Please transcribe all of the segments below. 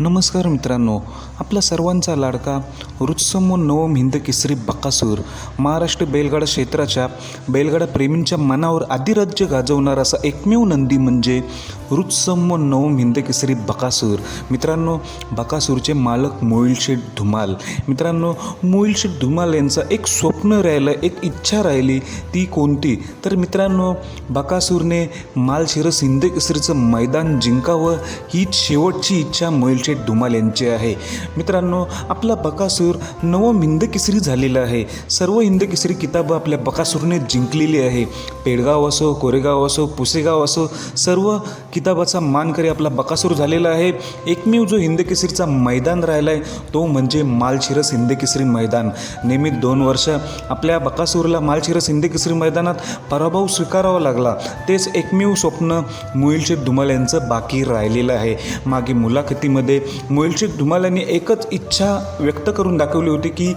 नमस्कार मित्रांनो आपला सर्वांचा लाडका रुत्समो नवम हिंद केसरी बकासूर महाराष्ट्र बैलगाडा क्षेत्राच्या बैलगाडा प्रेमींच्या मनावर अधिराज्य गाजवणारा असा एकमेव नंदी म्हणजे रुत्सम नवम हिंदकेसरी बकासूर. मित्रांनो बकासूरचे मालक मोईलशेठ धुमाल. मित्रांनो मोईलशेठ धुमाल यांचं एक स्वप्न राहिलं एक इच्छा राहिली ती कोणती? तर मित्रांनो बकासूरने मालशिरस हिंदकेसरीचं मैदान जिंकावं ही शेवटची इच्छा मोईलशेठ धुमाल यांची आहे. मित्रांनो आपला बकासूर नवम हिंदकेसरी झालेला आहे. सर्व हिंदकेसरी किताबं आपल्या बकासूरने जिंकलेली आहे. पेडगाव असो कोरेगाव असो पुसेगाव असो सर्व किताबाचा मानकरी आपला बकासूर झालेला आहे. एकमेव जो हिंदकेसरीचा मैदान राहिला आहे तो म्हणजे मालशिरस हिंदकेसरी मैदान. नेहमी दोन वर्ष आपल्या बकासूरला मालशिरस हिंदकेसरी मैदानात पराभव स्वीकारावा लागला. तेच एकमेव स्वप्न मुईलशेख धुमाल यांचं बाकी राहिलेलं आहे. मागे मुलाखतीमध्ये मुईलशेख धुमाल यांनी एकच इच्छा व्यक्त करून दाखवली होती की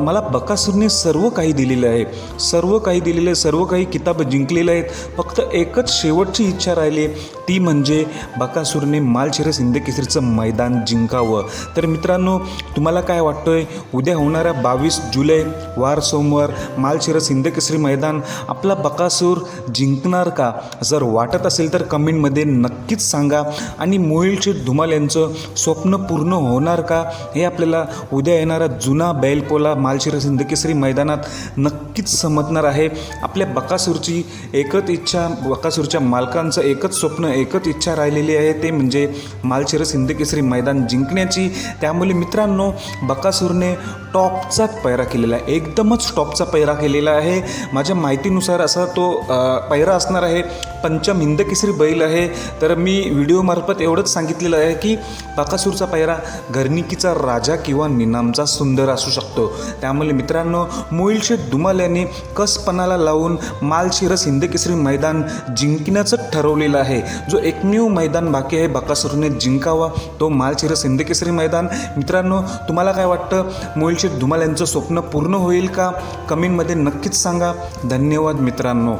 मला बकासूरने सर्व काही दिलेलं आहे. सर्व काही दिलेलं आहे सर्व काही किताब जिंकलेले आहेत. फक्त एकच शेवटची इच्छा राहिली आहे ती म्हणजे बकासूरने मालशिरस हिंद केसरीचं मैदान जिंकावं. तर मित्रांनो तुम्हाला काय वाटतंय? उद्या होणाऱ्या बावीस जुलै वार सोमवार मालशिरस हिंद केसरी मैदान आपला बकासूर जिंकणार का? जर वाटत असेल तर कमेंटमध्ये नक्कीच सांगा. आणि मोहिलशेठ धुमाल यांचं स्वप्न पूर्ण होणार का? हे आपल्याला उद्या येणारा जुना बैलपोला मालशिरस हिंद केसरी मैदानात नक्कीच समजणार आहे. आपल्या बकासूरची एकच इच्छा बकासूरच्या मालकांचं एकच स्वप्न एकच इच्छा राहिलेली आहे ते म्हणजे मालशिरस हिंदकेसरी मैदान जिंकण्याची. त्यामुळे मित्रांनो बकासूरने टॉपचा पैरा केलेला आहे. एकदमच टॉपचा पैरा केलेला आहे. माझ्या माहितीनुसार असा तो पैरा असणार आहे. पंचम हिंदकेसरी बैल आहे. तर मी व्हिडिओमार्फत एवढंच सांगितलेलं आहे की बकासूरचा पैरा घरनिकीचा राजा किंवा निनामचा सुंदर असू शकतो. त्यामुळे मित्रांनो मोईलशेठ दुमाल यांनी कसपणाला लावून मालशिरस हिंदकेसरी मैदान जिंकण्याचं ठरवलेलं आहे. जो एकमेव मैदान बाकी आहे बकासुरने जिंकावा तो मालशिरस हिंद मैदान. मित्रांनो तुम्हाला काय वाटतं? मोईलशेठ धुमाल यांचं स्वप्न पूर्ण होईल का? कमेंटमध्ये नक्कीच सांगा. धन्यवाद मित्रांनो.